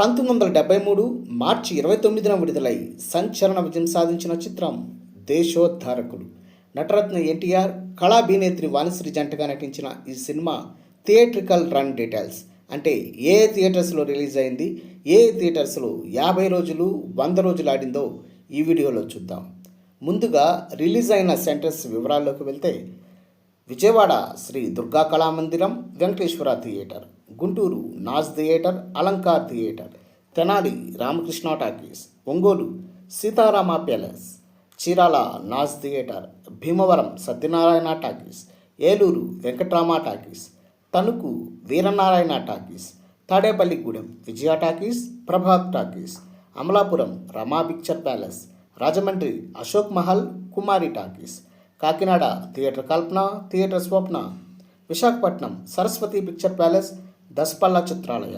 పంతొమ్మిది వందల డెబ్బై మూడు మార్చి ఇరవై తొమ్మిదిన విడుదలై సంచలన విజయం సాధించిన చిత్రం దేశోద్ధారకుడు. నటరత్న ఎన్టీఆర్ కళాభినేత్రి వాణిశ్రీ జంటగా నటించిన ఈ సినిమా థియేట్రికల్ రన్ డీటెయిల్స్. అంటే ఏ థియేటర్స్లో రిలీజ్ అయింది ఏ థియేటర్స్లో యాభై రోజులు వంద రోజులు ఆడిందో ఈ వీడియోలో చూద్దాం. ముందుగా రిలీజ్ అయిన సెంటర్స్ వివరాల్లోకి వెళ్తే Vijayawada Sri Durga Kalamandiram Venkateswara theatre. Guntur Naaz theatre Alankar theatre Tenali Ramakrishna talkies Ongole Seetharama palace Chirala Naaz theatre Bhimavaram Satyanarayana talkies Eluru Venkatrama talkies Tanuku Veeranarayana talkies Tadepalligudem Vijaya talkies Prabhat talkies Amalapuram Rama picture palace Rajahmundry Ashok Mahal Kumari talkies Kakinada theatre Kalpana theatre Swapna Visakhapatnam Saraswathi picture palace Dasapalla Chitralaya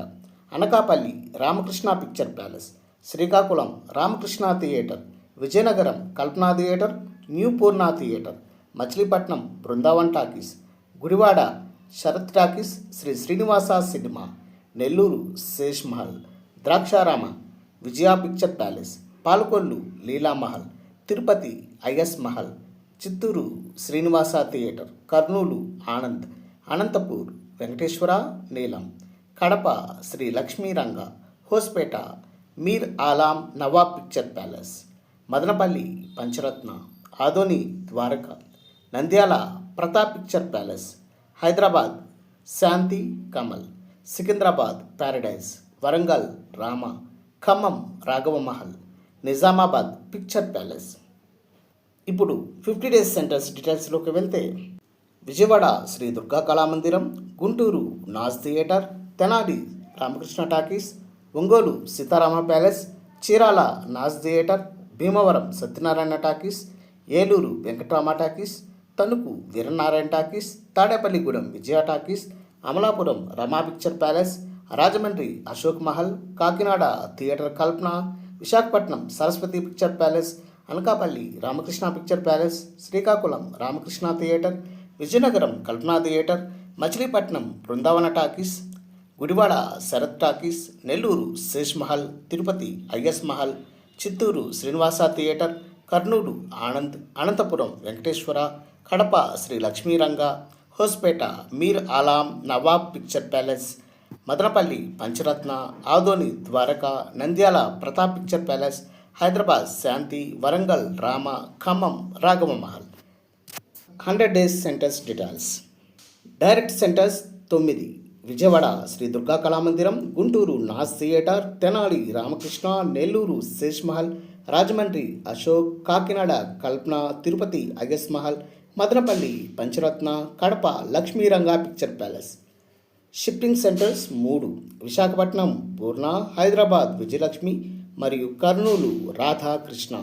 Anakapalli Ramakrishna picture palace Srikakulam Ramakrishna theatre Vizianagaram Kalpana theatre new Poorna theatre Machilipatnam Brindavan talkies Gudivada Sarath talkies Sri Srinivasa cinema Nellore Sesh Mahal Draksharama Vijaya picture palace Palakollu Leelamahal Tirupati IS Mahal Chittoor Srinivasa theatre Kurnool Anand Anantapur Venkateswara Neelam Kadapa Sri Lakshmiranga Hospet Mir Alam Nawab picture palace Madanapalle Pancharatna Adoni Dwaraka Nandyal Pratap picture palace Hyderabad Shanti Kamal Secunderabad Paradise Warangal Rama Khammam Raghava Mahal Nizamabad picture palace. ఇప్పుడు fifty days centres డీటెయిల్స్లోకి వెళ్తే Vijayawada Sri Durga Kalamandiram Guntur Naaz theatre Tenali Ramakrishna talkies Ongole Seetharama palace Chirala Naaz theatre Bhimavaram Satyanarayana talkies Eluru Venkatarama talkies Tanuku Veeranarayana talkies Tadepalligudem Vijaya talkies Amalapuram Rama picture palace Rajahmundry Ashok Mahal Kakinada theatre Kalpana Visakhapatnam Saraswathi picture palace Anakapalli Ramakrishna picture palace Srikakulam Ramakrishna theatre Vizianagaram Kalpana theatre Machilipatnam Brindavana talkies Gudivada Sarath talkies Nellore Sesh Mahal Tirupati IS Mahal Chittoor Srinivasa theatre Kurnool Anand Anantapuram Venkateswara Kadapa Sri Lakshmiranga Hospet Mir Alam Nawab picture palace Madanapalle Pancharatna Adoni Dwaraka Nandyal Pratap picture palace Hyderabad Shanti Warangal Rama Khammam Raghava Mahal. Hundred days centres details direct centres తొమ్మిది. Vijayawada Sri Durga Kalamandiram Guntur Naaz theatre Tenali Ramakrishna Nellore Sesh Mahal Rajahmundry Ashok Kakinada Kalpana Tirupati అగస్ Mahal Madanapalle Pancharatna Kadapa Lakshmiranga picture palace shifting centres మూడు. విశాఖపట్నం పూర్ణ హైదరాబాద్ విజయలక్ష్మి మరియు కర్నూలు రాధాకృష్ణ.